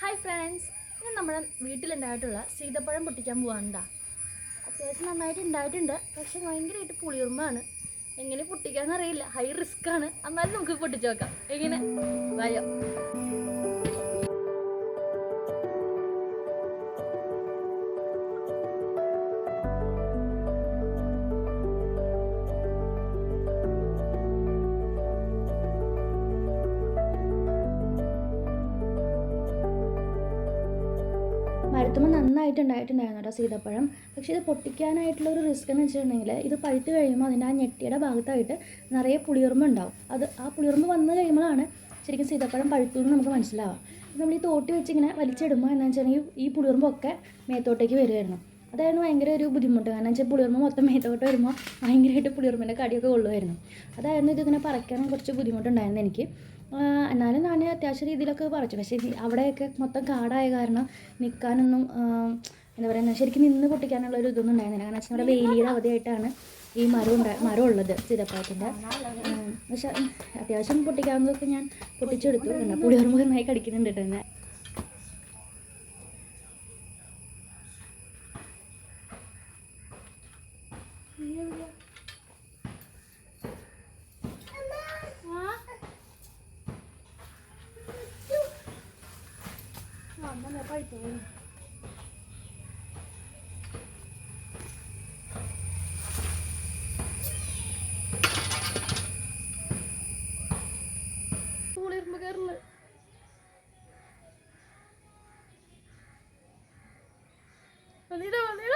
Hi friends ഇന്ന് നമ്മുടെ വീട്ടിലുണ്ടായിട്ടുള്ള സീതപ്പഴം പൊട്ടിക്കാൻ പോകാനുണ്ടാ അത്യാവശ്യം നന്നായിട്ട് ഉണ്ടായിട്ടുണ്ട്. പക്ഷെ ഭയങ്കരമായിട്ട് പുളിയുറുമ്പാണ് എങ്ങനെ പൊട്ടിക്കാന്നറിയില്ല. ഹൈ റിസ്ക് ആണ്. എന്നാലും നമുക്ക് പൊട്ടിച്ചു നോക്കാം. എങ്ങനെ? വയോ. മരത്തുമ്പോൾ നന്നായിട്ട് ഉണ്ടായിട്ടുണ്ടായിരുന്നു കേട്ടോ സീതപ്പഴം. പക്ഷേ ഇത് പൊട്ടിക്കാനായിട്ടുള്ള ഒരു റിസ്ക് എന്ന് വെച്ചിട്ടുണ്ടെങ്കിൽ ഇത് പഴുത്ത് കഴിയുമ്പോൾ അതിന്റെ ആ ഞെട്ടിയുടെ ഭാഗത്തായിട്ട് നിറയെ പുളിയുറുമ്പ് ഉണ്ടാവും. അത് ആ പുളിയുറുമ്പ് വന്നു കഴിയുമ്പോഴാണ് ശരിക്കും സീതപ്പഴം പഴുത്തു എന്ന് നമുക്ക് മനസ്സിലാവാം നമ്മൾ ഈ തോട്ടി വെച്ചിങ്ങനെ വലിച്ചിടുമ്പോൾ എന്താണെന്ന് വെച്ചിട്ടുണ്ടെങ്കിൽ ഈ പുളിയുറുമ്പൊക്കെ മേത്തോട്ടേക്ക് വരുമായിരുന്നു അതായിരുന്നു ഭയങ്കര ഒരു ബുദ്ധിമുട്ട്. കാരണം വെച്ചാൽ പുളിയുറുമ്പ് മൊത്തം മേത്തോട്ട് വരുമ്പോൾ ഭയങ്കരമായിട്ട് പുളിയുറുമ്പിന്റെ കടിയൊക്കെ കൊള്ളുമായിരുന്നു അതായിരുന്നു ഇതിങ്ങനെ പറിക്കാനും കുറച്ച് ബുദ്ധിമുട്ടുണ്ടായിരുന്നു എനിക്ക്. എന്നാലും ഞാൻ അത്യാവശ്യ രീതിയിലൊക്കെ പറിച്ചു. പക്ഷേ അവിടെയൊക്കെ മൊത്തം കാടായ കാരണം നിൽക്കാനൊന്നും എന്താ പറയുക ശരിക്കും നിന്ന് പൊട്ടിക്കാനുള്ള ഒരു ഇതൊന്നും ഉണ്ടായിരുന്നില്ല. കാരണം വെച്ചാൽ നമ്മുടെ വെയിലിയുടെ അവധിയായിട്ടാണ് ഈ മരം ഉണ്ടാ മരം ഉള്ളത് സീതപ്പഴത്തിന്റെ പക്ഷെ അത്യാവശ്യം പൊട്ടിക്കാവുന്നതൊക്കെ ഞാൻ പൊട്ടിച്ചെടുത്തു. പുളിയോർമ്മ നന്നായി കടിക്കുന്നുണ്ട് കേട്ടോ കുളിർമ കയറുന്നു വന്നിട വന്നിട